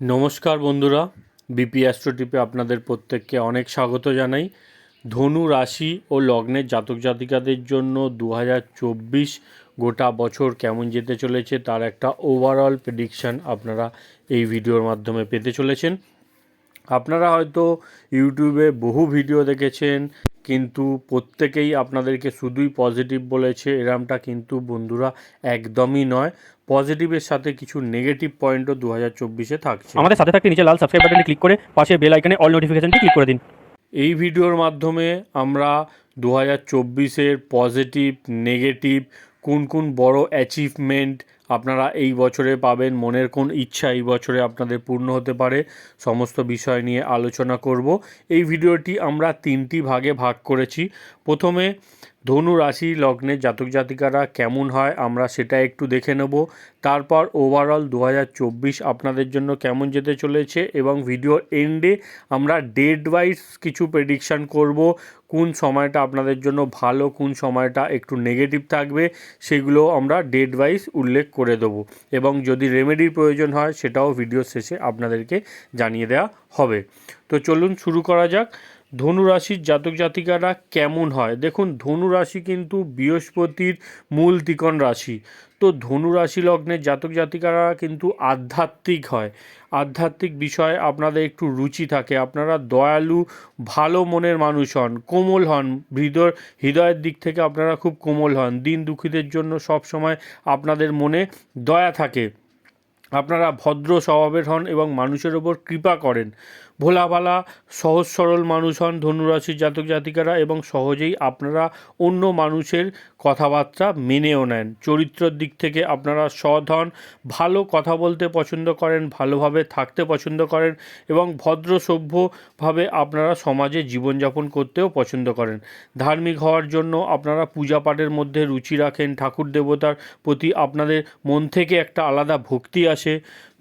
নমস্কার বন্ধুরা, বিপি অ্যাস্ট্রোটিপে আপনাদের প্রত্যেককে অনেক স্বাগত জানাই। ধনু রাশি ও লগ্নের জাতক জাতিকাদের জন্য দু গোটা বছর কেমন যেতে চলেছে তার একটা ওভারঅল প্রেডিকশান আপনারা এই ভিডিওর মাধ্যমে পেতে চলেছেন। আপনারা হয়তো ইউটিউবে বহু ভিডিও দেখেছেন কিন্তু প্রত্যেকেই আপনাদেরকে শুধুই পজিটিভ বলেছে। এরমটা কিন্তু বন্ধুরা একদমই নয়। পজিটিভের সাথে কিছু নেগেটিভ পয়েন্টও দু হাজার চব্বিশে থাকছে। আমাদের সাথে থাকতে নিচে লাল সাবস্ক্রাইব বাটনে ক্লিক করে পাশে বেল আইকনে অল নোটিফিকেশনটি ক্লিক করে দিন। এই ভিডিওর মাধ্যমে আমরা দু হাজার চব্বিশের পজিটিভ নেগেটিভ কোন কোন বড় অ্যাচিভমেন্ট আপনারা এই বছরে পাবেন, মনের কোন ইচ্ছা এই বছরে আপনাদের পূর্ণ হতে পারে, সমস্ত বিষয় নিয়ে আলোচনা করব। এই ভিডিওটি আমরা তিনটি ভাগে ভাগ করেছি। প্রথমে ধনু রাশি লগ্নের জাতক জাতিকারা কেমন হয় আমরা সেটা একটু দেখে নেব। তারপর ওভারঅল দু হাজার চব্বিশ আপনাদের জন্য কেমন যেতে চলেছে এবং ভিডিওর এন্ডে আমরা ডেট ওয়াইজ কিছু প্রেডিকশান করব। কোন সময়টা আপনাদের জন্য ভালো, কোন সময়টা একটু নেগেটিভ থাকবে সেগুলো আমরা ডেট ওয়াইজ উল্লেখ করে দেবো এবং যদি রেমেডির প্রয়োজন হয় সেটাও ভিডিও শেষে আপনাদেরকে জানিয়ে দেওয়া হবে। তো চলুন শুরু করা যাক। ধনু রাশির জাতক জাতিকারা কেমন হয়? দেখুন ধনু রাশি কিন্তু বৃহস্পতির মূল ত্রিকোণ রাশি। তো ধনু রাশি লগ্নের জাতক জাতিকারা কিন্তু আধ্যাত্মিক হয়। আধ্যাত্মিক বিষয়ে আপনাদের একটু রুচি থাকে। আপনারা দয়ালু, ভালো মনের মানুষ হন, কোমল হন, হৃদয়, হৃদয়ের দিক থেকে আপনারা খুব কোমল হন। দিন দুঃখীদের জন্য সব সময় আপনাদের মনে দয়া থাকে। আপনারা ভদ্র স্বভাবের হন এবং মানুষের ওপর কৃপা করেন। ভোলা ভালা সহজ সরল মানুষ হন ধনুরাশির জাতক জাতিকারা এবং সহজেই আপনারা অন্য মানুষের কথাবার্তা মেনেও নেন। চরিত্রের দিক থেকে আপনারা সৎ হন, ভালো কথা বলতে পছন্দ করেন, ভালোভাবে থাকতে পছন্দ করেন এবং ভদ্র সভ্যভাবে আপনারা সমাজে জীবনযাপন করতেও পছন্দ করেন। ধার্মিক হওয়ার জন্য আপনারা পূজা পাঠের মধ্যে রুচি রাখেন, ঠাকুর দেবতার প্রতি আপনাদের মন থেকে একটা আলাদা ভক্তি আসে।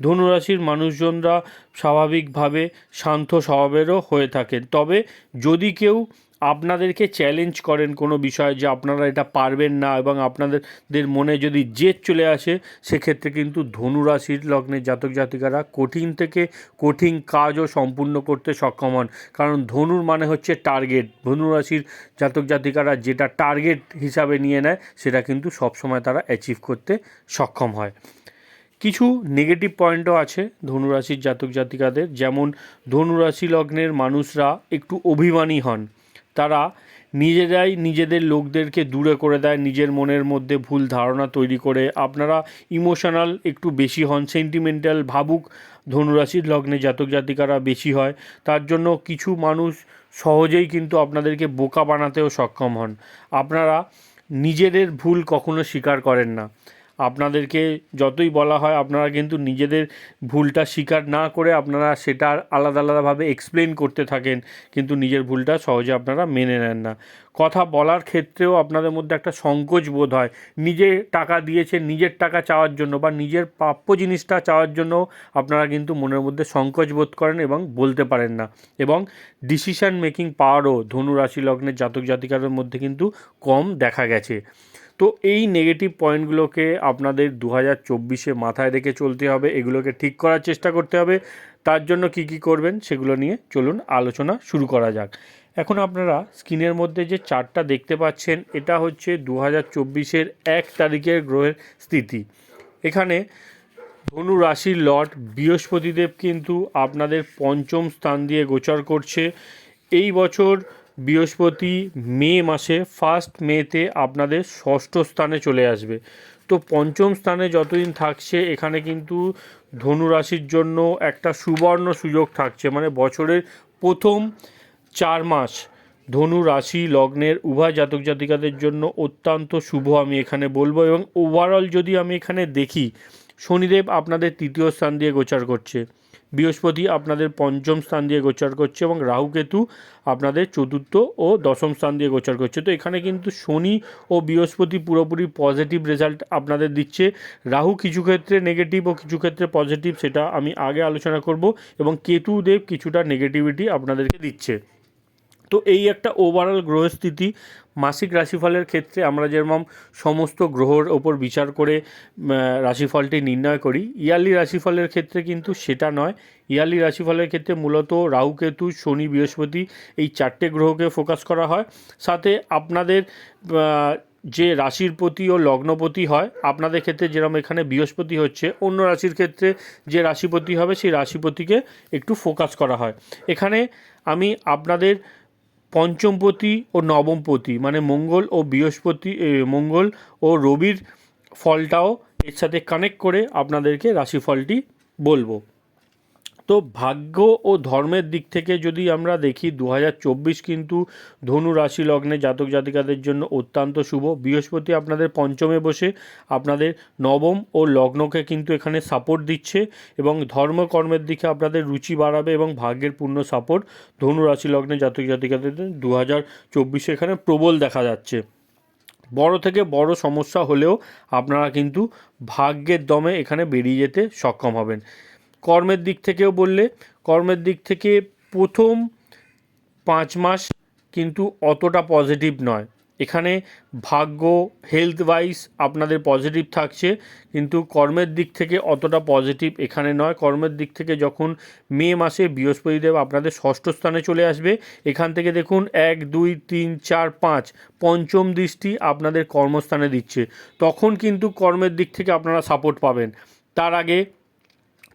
ধনুরাশির মানুষজনরা স্বাভাবিকভাবে শান্ত স্বভাবেরও হয়ে থাকেন। তবে যদি কেউ আপনাদেরকে চ্যালেঞ্জ করেন কোনো বিষয়ে যে আপনারা এটা পারবেন না এবং আপনাদের মনে যদি জেদ চলে আসে, সেক্ষেত্রে কিন্তু ধনুরাশির লগ্নের জাতক জাতিকারা কঠিন থেকে কঠিন কাজও সম্পূর্ণ করতে সক্ষম হন। কারণ ধনুর মানে হচ্ছে টার্গেট ধনুরাশির জাতক জাতিকারা যেটা টার্গেট হিসাবে নিয়ে নেয়, সেটা কিন্তু সবসময় তারা অ্যাচিভ করতে সক্ষম হয়। কিছু নেগেটিভ পয়েন্টও আছে ধনুরাশির জাতক জাতিকাদের। যেমন ধনুরাশি লগ্নের মানুষরা একটু অভিমানী হন। তারা নিজেরাই নিজেদের লোকদেরকে দূরে করে দেয়, নিজের মনের মধ্যে ভুল ধারণা তৈরি করে। আপনারা ইমোশনাল একটু বেশি হন সেন্টিমেন্টাল ভাবুক ধনুরাশির লগ্নে জাতক জাতিকারা বেশি হয়। তার জন্য কিছু মানুষ সহজেই কিন্তু আপনাদেরকে বোকা বানাতেও সক্ষম হন। আপনারা নিজেদের ভুল কখনো স্বীকার করেন না। আপনাদেরকে যতই বলা হয়, আপনারা কিন্তু নিজেদের ভুলটা স্বীকার না করে আপনারা সেটা আলাদা আলাদাভাবে এক্সপ্লেন করতে থাকেন, কিন্তু নিজের ভুলটা সহজে আপনারা মেনে নেন না। কথা বলার ক্ষেত্রেও আপনাদের মধ্যে একটা সংকোচ বোধ হয়। নিজে টাকা দিয়েছে নিজের টাকা চাওয়ার জন্য বা নিজের প্রাপ্য জিনিসটা চাওয়ার জন্য আপনারা কিন্তু মনের মধ্যে সংকোচ বোধ করেন এবং বলতে পারেন না। এবং ডিসিশন মেকিং পাওয়ারও ধনু রাশি লগ্নের জাতক জাতিকাদের মধ্যে কিন্তু কম দেখা গেছে। তো এই নেগেটিভ পয়েন্টগুলোকে আপনাদের দু হাজার চব্বিশে মাথায় রেখে চলতে হবে। এগুলোকে ঠিক করার চেষ্টা করতে হবে। তার জন্য কি কি করবেন সেগুলো নিয়ে চলুন আলোচনা শুরু করা যাক। এখন আপনারা স্ক্রিনের মধ্যে যে চারটা দেখতে পাচ্ছেন, এটা হচ্ছে দু হাজার চব্বিশের এক তারিখের গ্রহের স্থিতি। এখানে ধনু রাশির লর্ড বৃহস্পতিদেব কিন্তু আপনাদের পঞ্চম স্থান দিয়ে গোচর করছে। এই বছর বৃহস্পতি মে মাসে ফার্স্ট মেতে আপনাদের ষষ্ঠ স্থানে চলে আসবে। তো পঞ্চম স্থানে যতদিন থাকছে, এখানে কিন্তু ধনু রাশির জন্য একটা সুবর্ণ সুযোগ থাকছে। মানে বছরের প্রথম চার মাস ধনু রাশি লগ্নের উভয় জাতক জাতিকাদের জন্য অত্যন্ত শুভ আমি এখানে বলব এবং ওভারঅল যদি আমি এখানে দেখি শনিদেব আপনাদের তৃতীয় স্থান দিয়ে গোচার করছে। বৃহস্পতি আপনাদের পঞ্চম স্থান দিয়ে গোচার করছে এবং রাহুকেতু আপনাদের চতুর্থ ও দশম স্থান দিয়ে গোচার করছে। তো এখানে কিন্তু শনি ও বৃহস্পতি পুরোপুরি পজিটিভ রেজাল্ট আপনাদের দিচ্ছে। রাহু কিছু ক্ষেত্রে নেগেটিভ ও কিছু ক্ষেত্রে পজিটিভ সেটা আমি আগে আলোচনা করব এবং কেতুদেব কিছুটা নেগেটিভিটি আপনাদেরকে দিচ্ছে। তো এই একটা ওভারঅল গ্রহস্থিতি মাসিক রাশিফলের ক্ষেত্রে আমরা যেরকম সমস্ত গ্রহর ওপর বিচার করে রাশিফলটি নির্ণয় করি, ইয়ারলি রাশিফলের ক্ষেত্রে কিন্তু সেটা নয়। ইয়ারলি রাশিফলের ক্ষেত্রে মূলত রাহু, কেতু, শনি, বৃহস্পতি এই চারটে গ্রহকে ফোকাস করা হয়। সাথে আপনাদের যে রাশির প্রতি ও লগ্নপতি হয়, আপনাদের ক্ষেত্রে যেরকম এখানে বৃহস্পতি হচ্ছে, অন্য রাশির ক্ষেত্রে যে রাশিপতি হবে সেই রাশিপতিকে একটু ফোকাস করা হয়। এখানে আমি আপনাদের পঞ্চমপতি ও নবমপতি মানে মঙ্গল ও বৃহস্পতি মঙ্গল ও রবির ফলটাও এর সাথে কানেক্ট করে আপনাদেরকে রাশিফলটি বলব। তো ভাগ্য ও ধর্মের দিক থেকে যদি আমরা দেখি দু হাজার চব্বিশ কিন্তু ধনু রাশি লগ্নে জাতক জাতিকাদের জন্য অত্যন্ত শুভ। বৃহস্পতি আপনাদের পঞ্চমে বসে আপনাদের নবম ও লগ্নকে কিন্তু এখানে সাপোর্ট দিচ্ছে এবং ধর্মকর্মের দিকে আপনাদের রুচি বাড়াবে এবং ভাগ্যের পূর্ণ সাপোর্ট ধনু রাশি লগ্নে জাতক জাতিকাদের দু হাজার এখানে প্রবল দেখা যাচ্ছে। বড় থেকে বড় সমস্যা হলেও আপনারা কিন্তু ভাগ্যের দমে এখানে বেরিয়ে যেতে সক্ষম হবেন। কর্মের দিক থেকেও বললে, কর্মের দিক থেকে প্রথম পাঁচ মাস কিন্তু অতটা পজিটিভ নয়। এখানে ভাগ্য হেলথ ওয়াইজ আপনাদের পজিটিভ থাকছে, কিন্তু কর্মের দিক থেকে অতটা পজিটিভ এখানে নয়। কর্মের দিক থেকে যখন মে মাসে বৃহস্পতিদেব আপনাদের ষষ্ঠ স্থানে চলে আসবে, এখান থেকে দেখুন এক, দুই, তিন, চার, পাঁচ, পঞ্চম দৃষ্টি আপনাদের কর্মস্থানে দিচ্ছে। তখন কিন্তু কর্মের দিক থেকে আপনারা সাপোর্ট পাবেন। তার আগে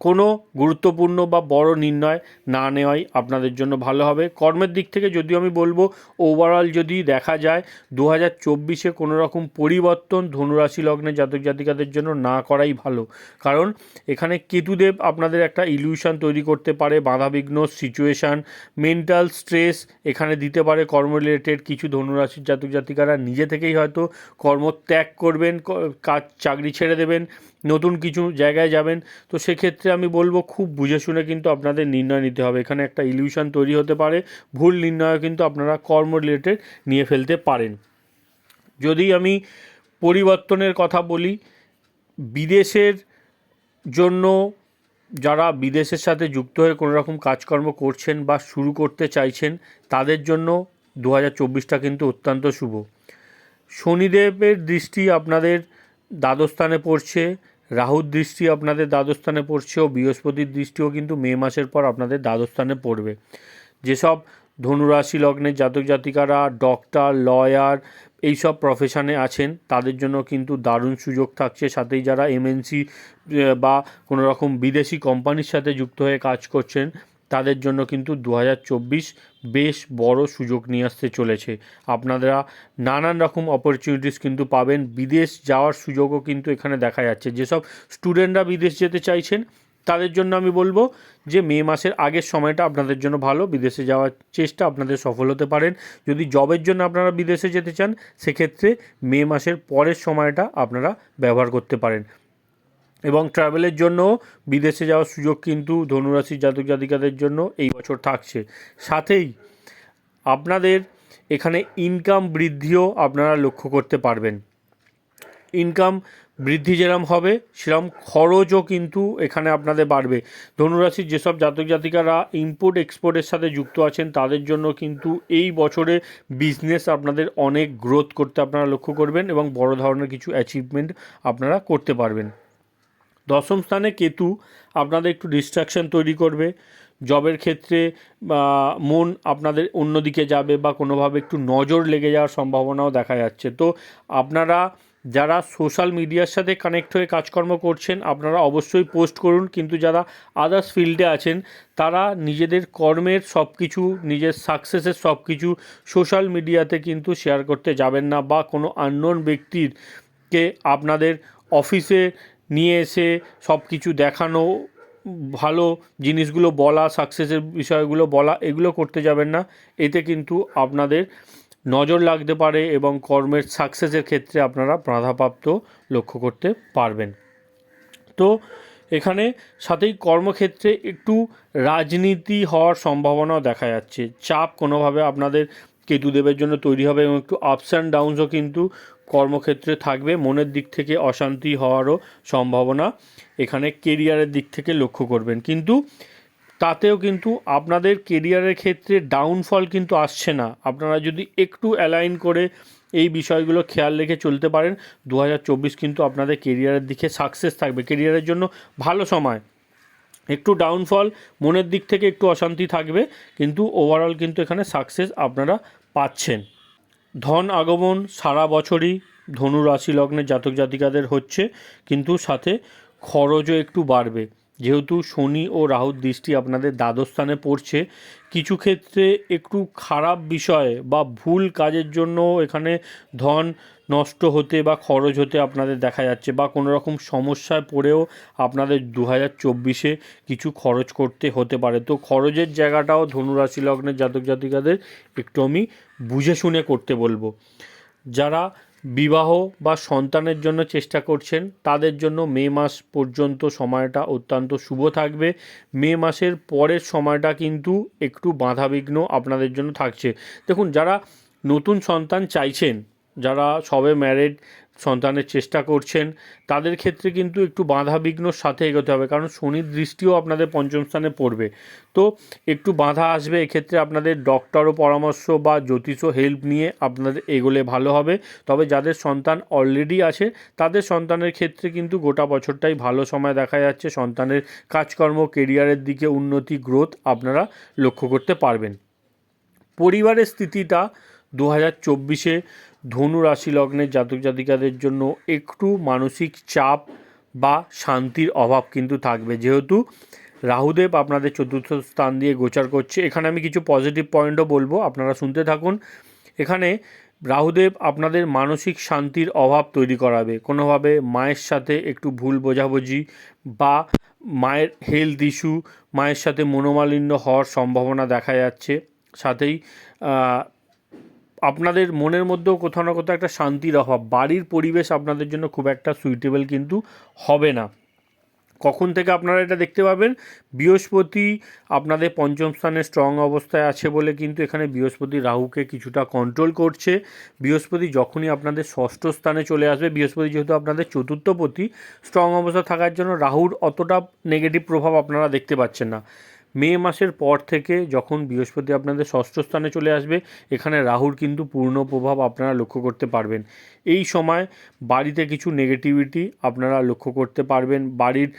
কোনো গুরুত্বপূর্ণ বা বড় নির্ণয় না নেওয়াই আপনাদের জন্য ভালো হবে। কর্মের দিক থেকে যদিও আমি বলব ওভারঅল যদি দেখা যায় দু হাজার চব্বিশে কোনো রকম পরিবর্তন ধনুরাশি লগ্নে জাতক জাতিকাদের জন্য না করাই ভালো। কারণ এখানে কেতুদেব আপনাদের একটা ইলিউশন তৈরি করতে পারে, বাধাবিঘ্ন সিচুয়েশান মেন্টাল স্ট্রেস এখানে দিতে পারে। কর্ম রিলেটেড কিছু ধনুরাশির জাতক জাতিকারা নিজে থেকেই হয়তো কর্ম ত্যাগ করবেন কাজ, চাকরি ছেড়ে দেবেন, নতুন কিছু জায়গায় যাবেন। তো সেক্ষেত্রে আমি বলব খুব বুঝে শুনে কিন্তু আপনাদের নির্ণয় নিতে হবে। এখানে একটা ইলিউশন তৈরি হতে পারে, ভুল নির্ণয় কিন্তু আপনারা কর্ম রিলেটেড নিয়ে ফেলতে পারেন। যদি আমি পরিবর্তনের কথা বলি, বিদেশের জন্য যারা বিদেশের সাথে যুক্ত হয়ে কোনো রকম কাজকর্ম করছেন বা শুরু করতে চাইছেন, তাদের জন্য দু হাজার চব্বিশটা কিন্তু অত্যন্ত শুভ। শনিদেবের দৃষ্টি আপনাদের দ্বাদস্থানে পড়ছে রাহুর দৃষ্টি আপনাদের দ্বাদস্থানে পড়ছে ও বৃহস্পতির দৃষ্টিও কিন্তু মে মাসের পর আপনাদের দ্বাদস্থানে পড়বে। যেসব ধনুরাশি লগ্নের জাতক জাতিকারা ডক্টর লয়ার এইসব প্রফেশনে আছেন, তাদের জন্য কিন্তু দারুণ সুযোগ থাকছে। সাথেই যারা এমএনসি বা কোনো রকম বিদেশি কোম্পানির সাথে যুক্ত হয়ে কাজ করছেন তাদের জন্য কিন্তু দু হাজার চব্বিশ বেশ বড় সুযোগ নিয়ে আসতে চলেছে। আপনারা নানান রকম অপরচুনিটিস কিন্তু পাবেন। বিদেশ যাওয়ার সুযোগও কিন্তু এখানে দেখা যাচ্ছে। যেসব স্টুডেন্টরা বিদেশ যেতে চাইছেন, তাদের জন্য আমি বলব যে মে মাসের আগের সময়টা আপনাদের জন্য ভালো। বিদেশে যাওয়ার চেষ্টা আপনাদের সফল হতে পারেন। যদি জবের জন্য আপনারা বিদেশে যেতে চান, সেক্ষেত্রে মে মাসের পরের সময়টা আপনারা ব্যবহার করতে পারেন। এবং ট্রাভেলের জন্য বিদেশে যাওয়ার সুযোগ কিন্তু ধনুরাশির জাতক জাতিকাদের জন্য এই বছর থাকছে। সাথেই আপনাদের এখানে ইনকাম বৃদ্ধিও আপনারা লক্ষ্য করতে পারবেন। ইনকাম বৃদ্ধি যেরম হবে, সেরম খরচও কিন্তু এখানে আপনাদের বাড়বে। ধনুরাশির যেসব জাতক জাতিকারা ইম্পোর্ট এক্সপোর্টের সাথে যুক্ত আছেন, তাদের জন্য কিন্তু এই বছরে বিজনেস আপনাদের অনেক গ্রোথ করতে আপনারা লক্ষ্য করবেন এবং বড় ধরনের কিছু অ্যাচিভমেন্ট আপনারা করতে পারবেন। দশম স্থানে কেতু আপনাদের একটু ডিস্ট্রাকশন তৈরি করবে। জবের ক্ষেত্রে মন আপনাদের অন্যদিকে যাবে বা কোনোভাবে একটু নজর লেগে যাওয়ার সম্ভাবনাও দেখা যাচ্ছে। তো আপনারা যারা সোশ্যাল মিডিয়ার সাথে কানেক্ট হয়ে কাজকর্ম করছেন, আপনারা অবশ্যই পোস্ট করুন। কিন্তু যারা আদার্স ফিল্ডে আছেন, তারা নিজেদের কর্মের সব কিছু নিজের সাকসেসের সব কিছু সোশ্যাল মিডিয়াতে কিন্তু শেয়ার করতে যাবেন না বা কোনো আননোন ব্যক্তির কে আপনাদের অফিসে নিয়ে এসে সব কিছু দেখানো, ভালো জিনিসগুলো বলা সাকসেসের বিষয়গুলো বলা, এগুলো করতে যাবেন না। এতে কিন্তু আপনাদের নজর লাগতে পারে এবং কর্মের সাকসেসের ক্ষেত্রে আপনারা বাধাপ্রাপ্ত লক্ষ্য করতে পারবেন। তো এখানে সাথেই কর্মক্ষেত্রে একটু রাজনীতি হওয়ার সম্ভাবনাও দেখা যাচ্ছে। চাপ কোনোভাবে আপনাদের কেতুদেবের জন্য তৈরি হবে এবং একটু আপস অ্যান্ড ডাউনসও কিন্তু কর্মক্ষেত্রে থাকবে, মনের দিক থেকে অশান্তি হওয়ারও সম্ভাবনা এখানে কেরিয়ারের দিক থেকে লক্ষ্য করবেন। কিন্তু তাতেও কিন্তু আপনাদের কেরিয়ারের ক্ষেত্রে ডাউনফল কিন্তু আসছে না। আপনারা যদি একটু অ্যালাইন করে এই বিষয়গুলো খেয়াল রেখে চলতে পারেন দু হাজার চব্বিশ কিন্তু আপনাদের কেরিয়ারের দিকে সাকসেস থাকবে। কেরিয়ারের জন্য ভালো সময়। একটু ডাউনফল মনের দিক থেকে একটু অশান্তি থাকবে, কিন্তু ওভারঅল কিন্তু এখানে সাকসেস আপনারা পাচ্ছেন। ধন আগমন সারা বছরই ধনু রাশি লগ্নের জাতক জাতিকাদের হচ্ছে, কিন্তু সাথে খরচও একটু বাড়বে। যেহেতু শনি ও রাহুর দৃষ্টি আপনাদের দ্বাদস্থানে পড়ছে, কিছু ক্ষেত্রে একটু খারাপ বিষয় বা ভুল কাজের জন্য এখানে ধন নষ্ট হতে বা খরচ হতে আপনাদের দেখা যাচ্ছে বা কোনো রকম সমস্যায় পড়েও আপনাদের দু হাজার চব্বিশে কিছু খরচ করতে হতে পারে। তো খরচের জায়গাটাও ধনুরাশি লগ্নের জাতক জাতিকাদের একটু আমি বুঝে শুনে করতে বলব। যারা বিবাহ বা সন্তানের জন্য চেষ্টা করছেন, তাদের জন্য মে মাস পর্যন্ত সময়টা অত্যন্ত শুভ থাকবে। মে মাসের পরের সময়টা কিন্তু একটু বাধাবিঘ্ন আপনাদের জন্য থাকছে। দেখুন, যারা নতুন সন্তান চাইছেন যারা সবে ম্যারেড সন্তানের চেষ্টা করছেন, তাদের ক্ষেত্রে কিন্তু একটু বাধা বিঘ্নর সাথে এগোতে হবে। কারণ শনির দৃষ্টিও আপনাদের পঞ্চম স্থানে পড়বে। তো একটু বাধা আসবে এক্ষেত্রে আপনাদের ডক্টরও পরামর্শ বা জ্যোতিষও হেল্প নিয়ে আপনাদের এগোলে ভালো হবে। তবে যাদের সন্তান অলরেডি আছে, তাদের সন্তানের ক্ষেত্রে কিন্তু গোটা বছরটাই ভালো সময় দেখা যাচ্ছে। সন্তানের কাজকর্ম কেরিয়ারের দিকে উন্নতি গ্রোথ আপনারা লক্ষ্য করতে পারবেন। পরিবারের স্থিতিটা দু হাজার চব্বিশে ধনু রাশি লগ্নের জাতক জাতিকাদের জন্য একটু মানসিক চাপ বা শান্তির অভাব কিন্তু থাকবে। যেহেতু রাহুদেব আপনাদের চতুর্থ স্থান দিয়ে গোচার করছে। এখানে আমি কিছু পজিটিভ পয়েন্টও বলব, আপনারা শুনতে থাকুন। এখানে রাহুদেব আপনাদের মানসিক শান্তির অভাব তৈরি করাবে। কোনোভাবে মায়ের সাথে একটু ভুল বোঝাবুঝি বা মায়ের হেলথ ইস্যু মায়ের সাথে মনোমালিন্য হওয়ার সম্ভাবনা দেখা যাচ্ছে। সাথেই আপনাদের মনের মধ্যেও কোথাও না কোথাও একটা শান্তির অভাব। বাড়ির পরিবেশ আপনাদের জন্য খুব একটা সুইটেবল কিন্তু হবে না। কখন থেকে আপনারা এটা দেখতে পাবেন? বৃহস্পতি আপনাদের পঞ্চম স্থানে স্ট্রং অবস্থায় আছে বলে কিন্তু এখানে বৃহস্পতি রাহুকে কিছুটা কন্ট্রোল করছে। বৃহস্পতি যখনই আপনাদের ষষ্ঠ স্থানে চলে আসবে, বৃহস্পতি যেহেতু আপনাদের চতুর্থপতি স্ট্রং অবস্থা থাকার জন্য রাহুর অতটা নেগেটিভ প্রভাব আপনারা দেখতে পাচ্ছেন না। মে মাসের পর থেকে যখন বৃহস্পতি আপনাদের ষষ্ঠ স্থানে চলে আসবে, এখানে রাহুর কিন্তু পূর্ণ প্রভাব আপনারা লক্ষ্য করতে পারবেন। এই সময় বাড়িতে কিছু নেগেটিভিটি আপনারা লক্ষ্য করতে পারবেন। বাড়ির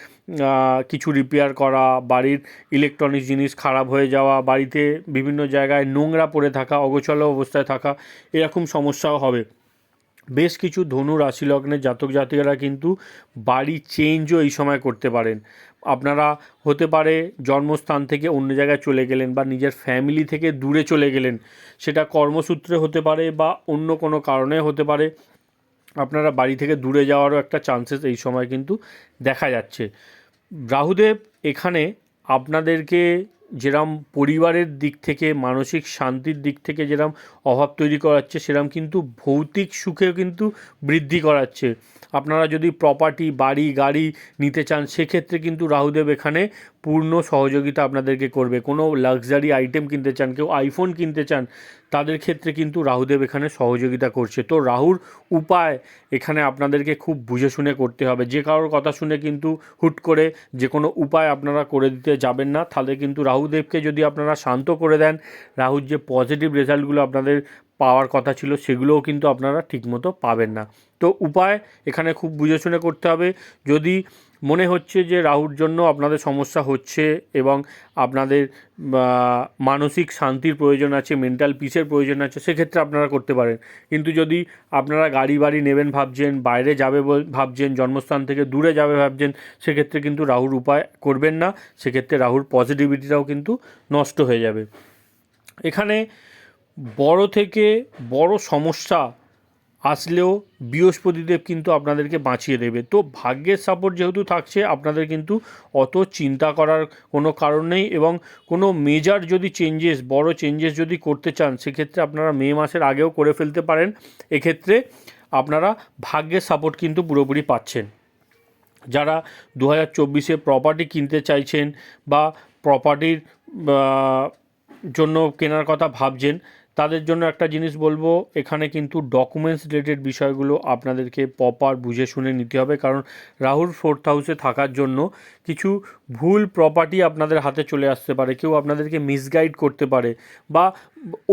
কিছু রিপেয়ার করা, বাড়ির ইলেকট্রনিক্স জিনিস খারাপ হয়ে যাওয়া, বাড়িতে বিভিন্ন জায়গায় নোংরা পড়ে থাকা, অগোছালো অবস্থায় থাকা, এরকম সমস্যাও হবে। বেশ কিছু ধনু রাশি লগ্নের জাতক জাতিকারা কিন্তু বাড়ি চেঞ্জও এই সময় করতে পারেন। আপনারা হতে পারে জন্মস্থান থেকে অন্য জায়গায় চলে গেলেন বা নিজের ফ্যামিলি থেকে দূরে চলে গেলেন, সেটা কর্মসূত্রে হতে পারে বা অন্য কোনো কারণে হতে পারে, আপনারা বাড়ি থেকে দূরে যাওয়ারও একটা চান্সেস এই সময় কিন্তু দেখা যাচ্ছে। রাহুদেব, এখানে আপনাদেরকে যেরম পরিবারের দিক থেকে, মানসিক শান্তির দিক থেকে যেরম অভাব তৈরি করাচ্ছে, সেরম কিন্তু ভৌতিক সুখেও কিন্তু বৃদ্ধি করাচ্ছে। আপনারা যদি প্রপার্টি বাড়ি, গাড়ি নিতে চান, সেক্ষেত্রে কিন্তু রাহুদেব এখানে পূর্ণ সহযোগিতা আপনাদেরকে করবে। কোনো লাক্সারি আইটেম কিনতে চান, কেউ আইফোন কিনতে চান, তাদের ক্ষেত্রে কিন্তু রাহুদেব এখানে সহযোগিতা করছে। তো রাহুর উপায় এখানে আপনাদেরকে খুব বুঝে শুনে করতে হবে। যে কারোর কথা শুনে কিন্তু হুট করে যে কোনো উপায় আপনারা করে দিতে যাবেন না। তাহলে কিন্তু রাহুদেবকে যদি আপনারা শান্ত করে দেন, রাহুর যে পজিটিভ রেজাল্টগুলো আপনাদের পাওয়ার কথা ছিল, সেগুলোও কিন্তু আপনারা ঠিকমতো পাবেন না। তো উপায় এখানে খুব বুঝে শুনে করতে হবে। যদি মনে হচ্ছে যে রাহুর জন্য আপনাদের সমস্যা হচ্ছে এবং আপনাদের মানসিক শান্তির প্রয়োজন আছে মেন্টাল পিসের প্রয়োজন আছে, সেক্ষেত্রে আপনারা করতে পারেন। কিন্তু যদি আপনারা গাড়ি বাড়ি নেবেন ভাবছেন, বাইরে যাবে ভাবছেন, জন্মস্থান থেকে দূরে যাবে ভাবছেন, সেক্ষেত্রে কিন্তু রাহুর উপায় করবেন না। সেক্ষেত্রে রাহুর পজিটিভিটিটাও কিন্তু নষ্ট হয়ে যাবে। এখানে বড় থেকে বড় সমস্যা আসলেও বৃহস্পতিদেব কিন্তু আপনাদেরকে বাঁচিয়ে দেবে। তো ভাগ্যের সাপোর্ট যেহেতু থাকছে, আপনাদের কিন্তু অত চিন্তা করার কোনো কারণ নেই এবং কোনো মেজার যদি চেঞ্জেস বড় চেঞ্জেস যদি করতে চান, সেক্ষেত্রে আপনারা মে মাসের আগেও করে ফেলতে পারেন। এক্ষেত্রে আপনারা ভাগ্যের সাপোর্ট কিন্তু পুরোপুরি পাচ্ছেন। যারা দু হাজার চব্বিশে প্রপার্টি কিনতে চাইছেন বা প্রপার্টির জন্য কেনার কথা ভাবছেন তাদের জন্য একটা জিনিস বলব, এখানে কিন্তু ডকুমেন্টস রিলেটেড বিষয়গুলো আপনাদেরকে প্রপার বুঝে শুনে নিতে হবে। কারণ রাহুল ফোর্থ হাউসে থাকার জন্য কিছু ভুল প্রপার্টি আপনাদের হাতে চলে আসতে পারে। কেউ আপনাদেরকে মিসগাইড করতে পারে বা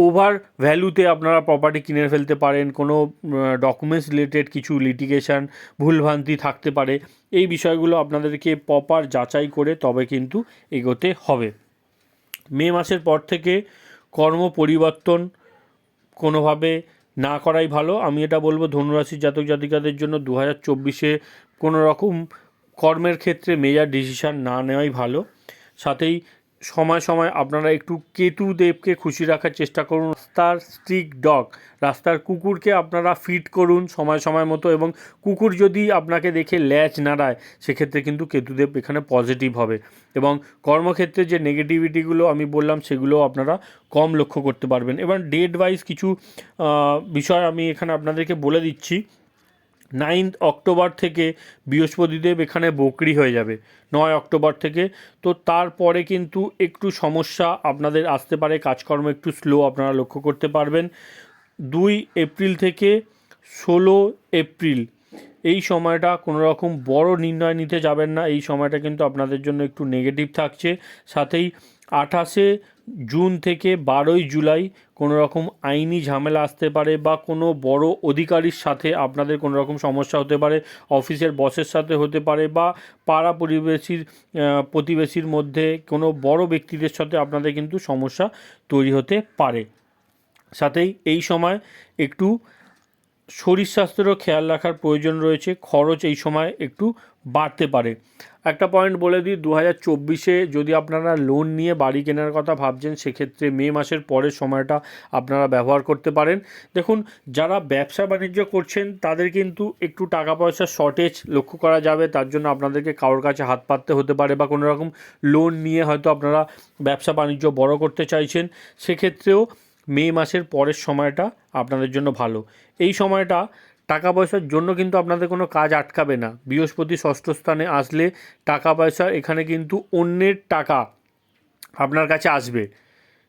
ওভার ভ্যালুতে আপনারা প্রপার্টি কিনে ফেলতে পারেন, কোনো ডকুমেন্টস রিলেটেড কিছু লিটিগেশন ভুলভ্রান্তি থাকতে পারে। এই বিষয়গুলো আপনাদেরকে প্রপার যাচাই করে তবে কিন্তু এগোতে হবে। মে মাসের পর থেকে কর্ম পরিবর্তন কোনোভাবে না করাই ভালো। আমি এটা বলব ধনুরাশির জাতক জাতিকাদের জন্য দু হাজার চব্বিশে কোনো রকম কর্মের ক্ষেত্রে মেজার ডিসিশান না নেওয়াই ভালো। সাথেই সময় সময় আপনারা একটু কেতুদেবকে খুশি রাখার চেষ্টা করুন। রাস্তার স্ট্রিক ডগ রাস্তার কুকুরকে আপনারা ফিট করুন সময় সময় মতো এবং কুকুর যদি আপনাকে দেখে ল্যাচ নাড়ায়, সেক্ষেত্রে কিন্তু কেতুদেব এখানে পজিটিভ হবে। এবং কর্মক্ষেত্রে যে নেগেটিভিটিগুলো আমি বললাম সেগুলো আপনারা কম লক্ষ্য করতে পারবেন। এবার ডেট ওয়াইজ কিছু বিষয় আমি এখানে আপনাদেরকে বলে দিচ্ছি। নাইন্থ অক্টোবর থেকে বৃহস্পতিদেব এখানে বকরি হয়ে যাবে, নয় অক্টোবর থেকে। তো তারপরে কিন্তু একটু সমস্যা আপনাদের আসতে পারে, কাজকর্ম একটু স্লো আপনারা লক্ষ্য করতে পারবেন। দুই এপ্রিল থেকে ষোলো এপ্রিল, এই সময়টা কোনো রকম বড় নির্ণয় নিতে যাবেন না, এই সময়টা কিন্তু আপনাদের জন্য একটু নেগেটিভ থাকছে। সাথেই আঠাশে জুন থেকে বারোই জুলাই কোনো রকম আইনি ঝামেলা আসতে পারে বা কোনো বড় অধিকারীর সাথে আপনাদের কোনো রকম সমস্যা হতে পারে, অফিসের বসের সাথে হতে পারে বা পাড়া পরিবেশীর প্রতিবেশীর মধ্যে কোনো বড় ব্যক্তিদের সাথে আপনাদের কিন্তু সমস্যা তৈরি হতে পারে। সাথেই এই সময় একটু শরীর স্বাস্থ্যেরও খেয়াল রাখার প্রয়োজন রয়েছে। খরচ এই সময় একটু বাড়তে পারে। একটা পয়েন্ট বলে দিই দু হাজার চব্বিশে যদি আপনারা লোন নিয়ে বাড়ি কেনার কথা ভাবছেন, সেক্ষেত্রে মে মাসের পরের সময়টা আপনারা ব্যবহার করতে পারেন। দেখুন, যারা ব্যবসা বাণিজ্য করছেন, তাদের কিন্তু একটু টাকা পয়সার শর্টেজ লক্ষ্য করা যাবে। তার জন্য আপনাদেরকে কারোর কাছে হাত পাততে হতে পারে বা কোনো রকম লোন নিয়ে হয়তো আপনারা ব্যবসা বাণিজ্য বড় করতে চাইছেন। সেক্ষেত্রেও মে মাসের পরের সময়টা আপনাদের জন্য ভালো। এই সময়টা টাকা পয়সার জন্য কিন্তু আপনাদের কোনো কাজ আটকাবে না। বৃহস্পতি ষষ্ঠ স্থানে আসলে টাকা পয়সা এখানে কিন্তু অন্যের টাকা আপনার কাছে আসবে।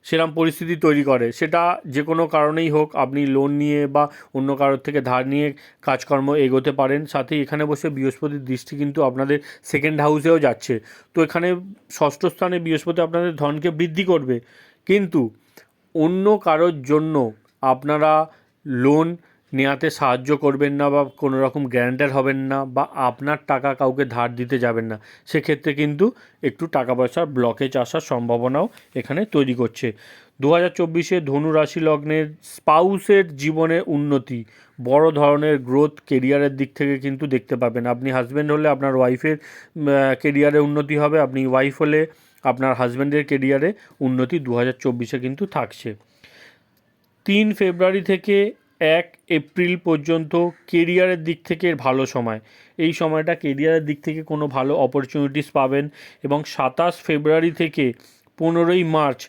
সেরম পরিস্থিতি তৈরি করে। সেটা যে কোনো কারণেই হোক, আপনি লোন নিয়ে বা অন্য কারোর থেকে ধার নিয়ে কাজকর্ম এগোতে পারেন। সাথে এখানে বসে বৃহস্পতির দৃষ্টি কিন্তু আপনাদের সেকেন্ড হাউসেও যাচ্ছে। তো এখানে ষষ্ঠ স্থানে বৃহস্পতি আপনাদের ধনকে বৃদ্ধি করবে। কিন্তু অন্য কারোর জন্য আপনারা লোন নেওয়াতে সাহায্য করবেন না বা কোনো রকম গ্যারান্টার হবেন না বা আপনার টাকা কাউকে ধার দিতে যাবেন না, সেক্ষেত্রে কিন্তু একটু টাকা পয়সার ব্লকেজ আসার সম্ভাবনাও এখানে তৈরি করছে। দু হাজার চব্বিশে ধনু রাশি লগ্নের স্পাউসের জীবনে উন্নতি, বড় ধরনের গ্রোথ কেরিয়ারের দিক থেকে কিন্তু দেখতে পাবেন। আপনি হাজব্যান্ড হলে আপনার ওয়াইফের কেরিয়ারে উন্নতি হবে, আপনি ওয়াইফ হলে আপনার হাজব্যান্ডের কেরিয়ারে উন্নতি দু হাজার চব্বিশে কিন্তু থাকছে। তিন ফেব্রুয়ারি থেকে এক এপ্রিল পর্যন্ত কেরিয়ারের দিক থেকে ভালো সময়। এই সময়টা কেরিয়ারের দিক থেকে কোনো ভালো অপরচুনিটিস পাবেন এবং সাতাশ ফেব্রুয়ারি থেকে পনেরোই মার্চ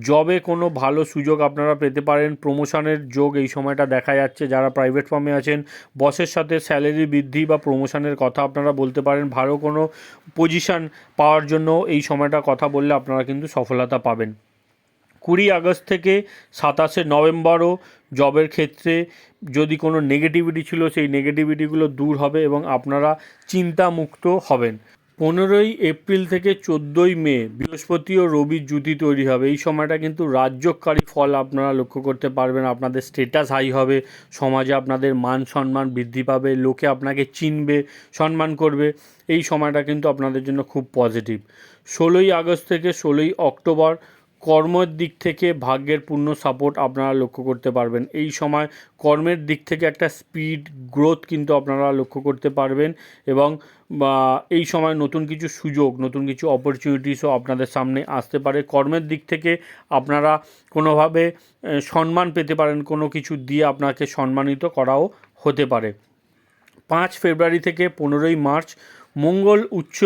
জবে কোনো ভালো সুযোগ আপনারা পেতে পারেন। প্রমোশনের যোগ এই সময়টা দেখা যাচ্ছে। যারা প্রাইভেট ফার্মে আছেন বসের সাথে স্যালারি বৃদ্ধি বা প্রমোশনের কথা আপনারা বলতে পারেন। ভালো কোনো পজিশন পাওয়ার জন্য এই সময়টা কথা বললে আপনারা কিন্তু সফলতা পাবেন। কুড়ি আগস্ট থেকে সাতাশে নভেম্বরও জবের ক্ষেত্রে যদি কোনো নেগেটিভিটি ছিল, সেই নেগেটিভিটিগুলো দূর হবে এবং আপনারা চিন্তামুক্ত হবেন। পনেরোই এপ্রিল থেকে চোদ্দোই মে, বৃহস্পতি ও রবির জুতি তৈরি হবে। এই সময়টা কিন্তু রাজ্যকারী ফল আপনারা লক্ষ্য করতে পারবেন। আপনাদের স্টেটাস হাই হবে, সমাজে আপনাদের মান সম্মান বৃদ্ধি পাবে, লোকে আপনাকে চিনবে, সম্মান করবে। এই সময়টা কিন্তু আপনাদের জন্য খুব পজিটিভ ষোলোই আগস্ট থেকে ষোলোই অক্টোবর কর্মের দিক থেকে ভাগ্যের পূর্ণ সাপোর্ট আপনারা লক্ষ্য করতে পারবেন। এই সময় কর্মের দিক থেকে একটা স্পিড গ্রোথ কিন্তু আপনারা লক্ষ্য করতে পারবেন এবং এই সময় নতুন কিছু সুযোগ, নতুন কিছু অপরচুনিটিসও আপনাদের সামনে আসতে পারে। কর্মের দিক থেকে আপনারা কোনোভাবে সম্মান পেতে পারেন, কোনো কিছু দিয়ে আপনাকে সম্মানিত করাও হতে পারে। পাঁচ ফেব্রুয়ারি থেকে পনেরোই মার্চ মঙ্গল উচ্চ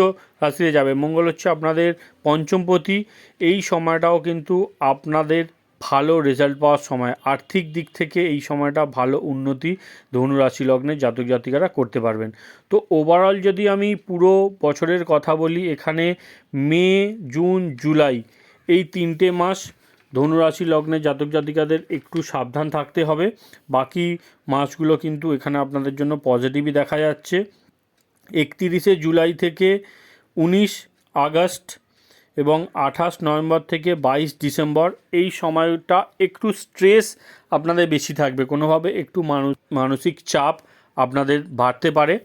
রাশিতে যাবে। মঙ্গল হচ্ছে আপনাদের পঞ্চমপতি এই সময়টাও কিন্তু আপনাদের ভালো রেজাল্ট পাওয়ার সময়। আর্থিক দিক থেকে এই সময়টা ভালো উন্নতি ধনু রাশি লগ্নে জাতক জাতিকারা করতে পারবেন। তো ওভারঅল যদি আমি পুরো বছরের কথা বলি, এখানে মে, জুন, জুলাই এই তিনটে মাস ধনুরাশি লগ্নে জাতক জাতিকাদের একটু সাবধান থাকতে হবে। বাকি মাসগুলো কিন্তু এখানে আপনাদের জন্য পজিটিভই দেখা যাচ্ছে। একতিরিশে জুলাই থেকে উনিশ আগস্ট এবং আঠাশ নভেম্বর থেকে বাইশ ডিসেম্বর, এই সময়টা একটু স্ট্রেস আপনাদের বেশি থাকবে। কোনোভাবে একটু মানু- মানসিক চাপ আপনাদের বাড়তে পারে।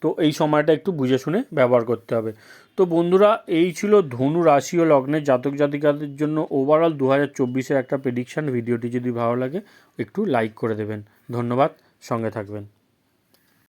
তো এই সময়টা একটু বুঝে শুনে ব্যবহার করতে হবে। তো বন্ধুরা, এই ছিল ধনু রাশি ও লগ্নের জাতক জাতিকাদের জন্য ওভারঅল দু হাজার চব্বিশের একটা প্রেডিকশান ভিডিওটি যদি ভালো লাগে, একটু লাইক করে দেবেন। ধন্যবাদ, সঙ্গে থাকবেন।